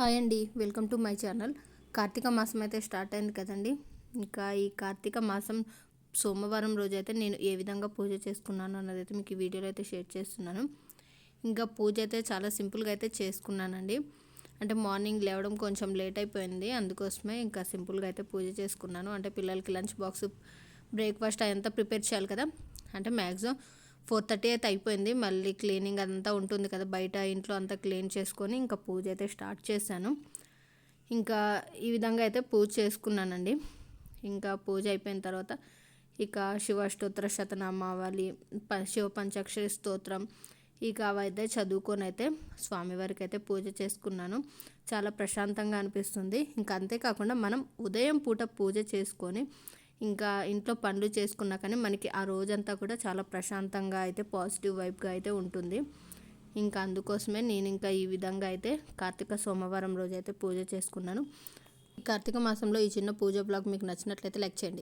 Hi అండి welcome to my channel. Karthika మాసం అయితే స్టార్ట్ అయింది కదండి. ఇంకా ఈ కార్తీక మాసం సోమవారం రోజు అయితే నేను ఏ విధంగా పూజ చేసుకున్నాను అన్నది అయితే మీకు ఈ వీడియోలో అయితే షేర్ చేస్తున్నాను. ఇంకా పూజ అయితే చాలా సింపుల్గా అయితే చేసుకున్నానండి. అంటే మార్నింగ్ లేవడం కొంచెం లేట్ అయిపోయింది అందుకోసమే ఇంకా సింపుల్గా అయితే పూజ చేసుకున్నాను. అంటే పిల్లలకి లంచ్ బాక్స్ బ్రేక్ఫాస్ట్ అదంతా ప్రిపేర్ చేయాలి కదా. అంటే మ్యాక్సిమం ఫోర్ థర్టీ అయితే అయిపోయింది. మళ్ళీ క్లీనింగ్ అదంతా ఉంటుంది కదా బయట ఇంట్లో అంతా క్లీన్ చేసుకొని ఇంకా పూజ అయితే స్టార్ట్ చేశాను. ఇంకా ఈ విధంగా అయితే పూజ చేసుకున్నానండి. ఇంకా పూజ అయిపోయిన తర్వాత ఇక శివష్టోత్ర శతనామావళి ప శివ పంచాక్షరి స్తోత్రం ఇక అవైతే చదువుకొని అయితే స్వామివారికి అయితే పూజ చేసుకున్నాను. చాలా ప్రశాంతంగా అనిపిస్తుంది. ఇంకా అంతేకాకుండా మనం ఉదయం పూట పూజ చేసుకొని ఇంకా ఇంట్లో పనులు చేసుకున్నా కానీ మనకి ఆ రోజంతా కూడా చాలా ప్రశాంతంగా అయితే పాజిటివ్ వైబ్గా అయితే ఉంటుంది. ఇంకా అందుకోసమే నేను ఇంకా ఈ విధంగా అయితే కార్తీక సోమవారం రోజు అయితే పూజ చేసుకున్నాను. కార్తీక మాసంలో ఈ చిన్న పూజ బ్లాగ్ మీకు నచ్చినట్లయితే లైక్ చేయండి.